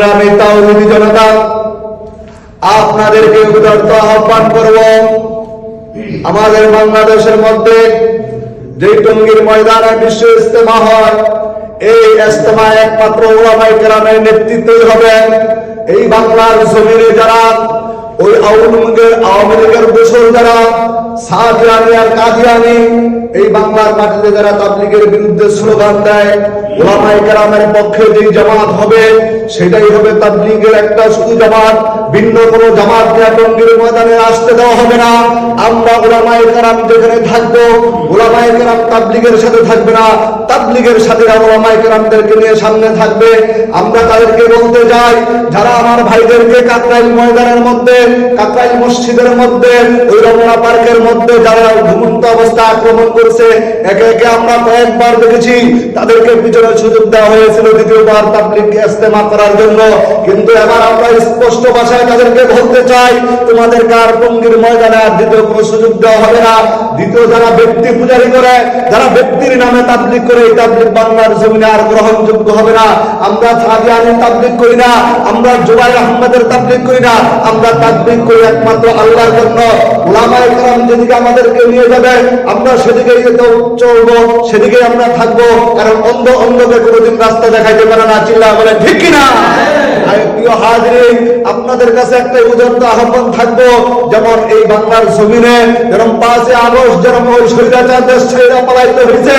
তাওহীদি জনতা, আপনাদেরকে উদারত আহ্বান করব। আমাদের বাংলাদেশের মধ্যে যে টঙ্গীর ময়দানে বিশ্ব ইস্তেমা হয়, এই ইস্তেমা একমাত্র ওলামাই কেরামের নেতৃত্বই হবে। এই বাংলার জমিনে যারা, ওই আওয়ামী লীগের আওয়ামী লীগের দোষর যারা সাহায্যানি আর কাদিয়ানি এই বাংলার মাটিতে যারা তাবলিগের বিরুদ্ধে স্লোগান দেয় ওলামাই কেরামের পক্ষে যে জামাত হবে, সেটাই হবে তাবলিগের একটা শুধু জামাত। ভিন্ন কোন জামাত নিয়ে টঙ্গীর ময়দানে আসতে দেওয়া হবে না। আমরা ওলামাই কেরাম যেখানে থাকব ওলামাই কেরাম তাবলিগের সাথে থাকবে না। তাবলিগের সাথে ওলামাই কেরামদেরকে নিয়ে সামনে থাকবে। আমরা তাদেরকে বলতে যাই, যারা আমার ভাইদেরকে কাকরাইল ময়দানের মধ্যে, কাকরাইল মসজিদের মধ্যে ওই রমনা পার্কের মধ্যে যারা ঘুমন্ত অবস্থা আক্রমণ করছে। একে একে আমরা কয়েকবার দেখেছি, তাদেরকে পিছনে সুযোগ দেওয়া হয়েছিল দ্বিতীয়বার তাবলিগকে ইস্তেমা করার জন্য। কিন্তু এবার আমরা স্পষ্ট ভাষায় তাদেরকে বলতে চাই, তোমাদের কার টঙ্গীর ময়দানে আর দ্বিতীয় কোনো সুযোগ দেওয়া হবে না। দ্বিতীয় যারা ব্যক্তি পূজারি করে, যারা ব্যক্তির নামে তাবলিগ করে এই তাবলিগ বাংলার জমিনে আর গ্রহণযোগ্য হবে না। আমরা সাদিয়ানি তাবলিগ করি না, আমরা জুবাই আহমেদের তাবলিগ করি না, আমরা তাবলিগ করি একমাত্র আল্লাহর জন্য। ওলামায়ে কেরাম যেদিকে আমাদেরকে নিয়ে যাবে, আমরা সেদিকেই তো চলবো আমরা থাকব, কারণ অন্ধ অন্ধকে কোনোদিন রাস্তা দেখাইতে পারে না চিল্লা বলে, ঠিক কিনা? আপনাদের কাছে একটা উদন্ত আহ্বান থাকব, যেমন এই বাংলার জমিনে যেরকম পাঁচে আগস্ট যেরকম ওই স্বৈরাচার দেশ ছেড়ে পালাইতে হয়েছে